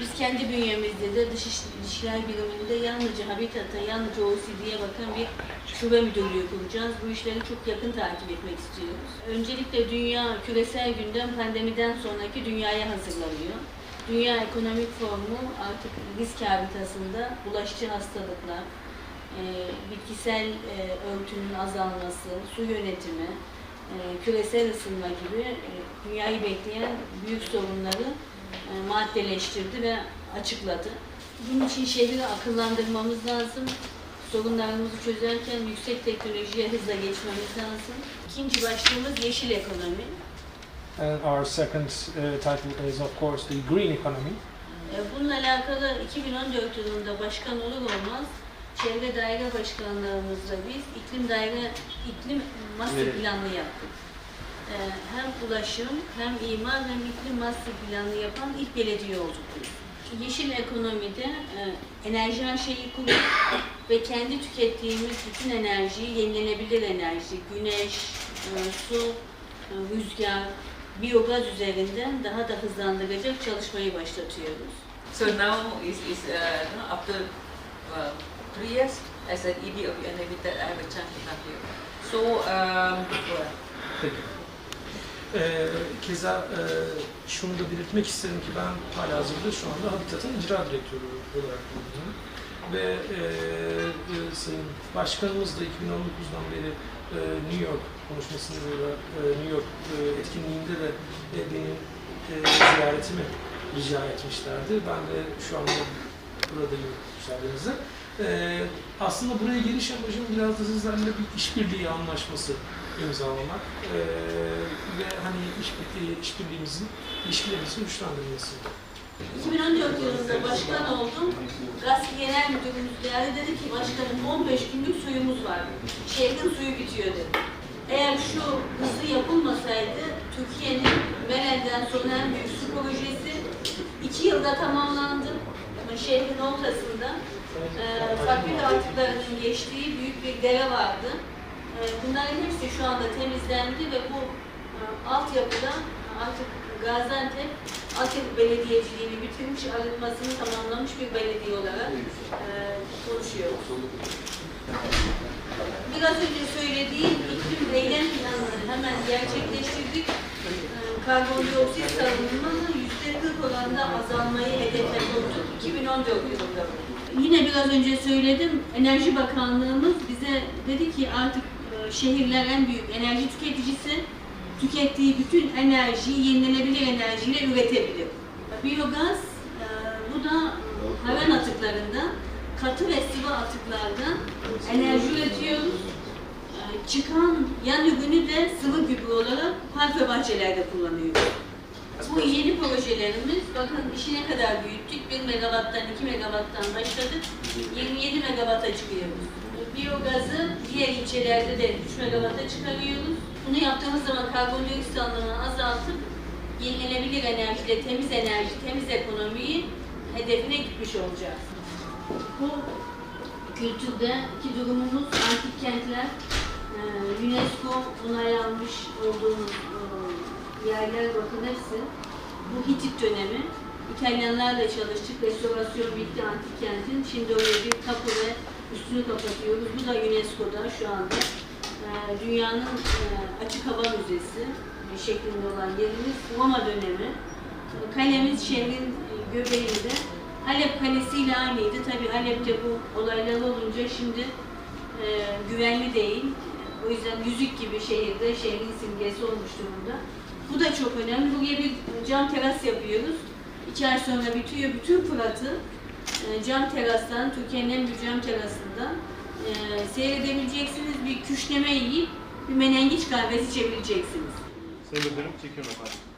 Biz kendi bünyemizde de dış iş- ilişkiler biriminde yalnızca Habitat'a, yalnızca OECD'ye bakan bir şube müdürlüğü kuracağız. Bu işleri çok yakın takip etmek istiyoruz. Öncelikle dünya küresel gündem pandemiden sonraki dünyaya hazırlanıyor. Dünya Ekonomik Forumu artık risk haritasında bulaşıcı hastalıklar, e, bitkisel e, örtünün azalması, su yönetimi, e, küresel ısınma gibi e, dünyayı bekleyen büyük sorunları e, maddeleştirdi ve açıkladı. Bunun için şehri akıllandırmamız lazım. Sorunlarımızı çözerken yüksek teknolojiye hızla geçmemiz lazım. İkinci başlığımız yeşil ekonomi. And our second uh, title is of course the green economy. E, Bununla alakalı 2014 yılında başkan olur olmaz Çevre Daire Başkanlığımızla biz iklim daire iklim master Evet. planı yaptık. E, Hem ulaşım hem imar hem iklim master planı yapan ilk belediye olduk biz. Yeşil ekonomide e, enerji her şeyi kuruyor ve kendi tükettiğimiz bütün enerjiyi yenilenebilir enerji, güneş, e, su, e, rüzgar, biyogaz üzerinden daha da hızlandıracak çalışmayı başlatıyoruz. So now is, is uh, after uh, three years as an ED of UN Habitat, I have a chance to come here. So, um, well, Peki. Ee, keza e, şunu da belirtmek isterim ki ben hala hazırda şu anda Habitat'ın icra direktörü olarak bulunuyorum. Ve e, e, Sayın Başkanımız da 2019'dan beri e, New York konuşmasında e, New York e, etkinliğinde de e, benim e, ziyaretimi rica etmişlerdi. Ben de şu anda buradayım müsaadenizle. E, aslında buraya geliş amacım biraz da sizlerle bir işbirliği anlaşması imzalamak e, ve hani işbirliği, işbirliğimizin, ilişkilerimizin güçlendirilmesi. 2014 yılında başkan oldum. Gazi Genel Müdürümüz geldi dedi ki başkanım 15 günlük suyumuz var. Şehrin suyu bitiyor dedi. Eğer şu hızlı yapılmasaydı Türkiye'nin Meren'den sonra en büyük su projesi iki yılda tamamlandı. Ama Şehrin ortasında e, fakir atıklarının geçtiği büyük bir dere vardı. E, bunların hepsi şu anda temizlendi ve bu e, altyapıda artık Gaziantep altyapı belediyeciliğini bitirmiş, arıtmasını tamamlamış bir belediye olarak e, konuşuyoruz. Biraz önce söylediğim iklim eylem planları hemen gerçekleştirdik. E, karbondioksit salınımını yüzde 40 oranında azalmayı hedefe koyduk 2014 yılında. Yine biraz önce söyledim, Enerji Bakanlığımız bize dedi ki artık e, şehirler en büyük enerji tüketicisi, tükettiği bütün enerjiyi yenilenebilir enerjiyle üretebilir. Biyogaz, e, bu da hayvan atıklarından, katı ve sıvı atıklardan enerji üretiyoruz. E, Çıkan yan ürünü de sıvı gübre olarak park ve bahçelerde kullanıyoruz. Bu yeni projelerimiz, bakın işi ne kadar büyüttük. 1 megawatttan 2 megawatttan başladık. 27 megawata çıkıyoruz. Biyogazı diğer ilçelerde de 3 megawatta çıkarıyoruz. Bunu yaptığımız zaman karbondioksit salınımını azaltıp yenilenebilir enerjiyle temiz enerji, temiz ekonomiyi hedefine gitmiş olacağız. Bu kültürdeki durumumuz antik kentler, UNESCO onay almış olduğumuz yerler bakın hepsi. Bu Hitit dönemi. İtalyanlarla çalıştık. Restorasyon bitti antik kentin. Şimdi oraya bir kapı ve üstünü kapatıyoruz. Bu da UNESCO'da şu anda. E, Dünyanın e, açık hava müzesi e, şeklinde olan yerimiz Roma dönemi. E, Kalemiz şehrin e, göbeğinde. Halep Kalesi ile aynıydı. Tabi Halep'te bu olaylar olunca şimdi güvenli değil. O yüzden yüzük gibi şehirde şehrin simgesi olmuş durumda. Bu da çok önemli. Buraya bir cam teras yapıyoruz. İki ay sonra bitiyor. Bütün Fırat'ı e, cam terastan, Türkiye'nin en büyük cam terasından e, seyredebileceksiniz. Bir küşleme yiyip bir menengiç kahvesi içebileceksiniz. Sayın çekiyorum efendim.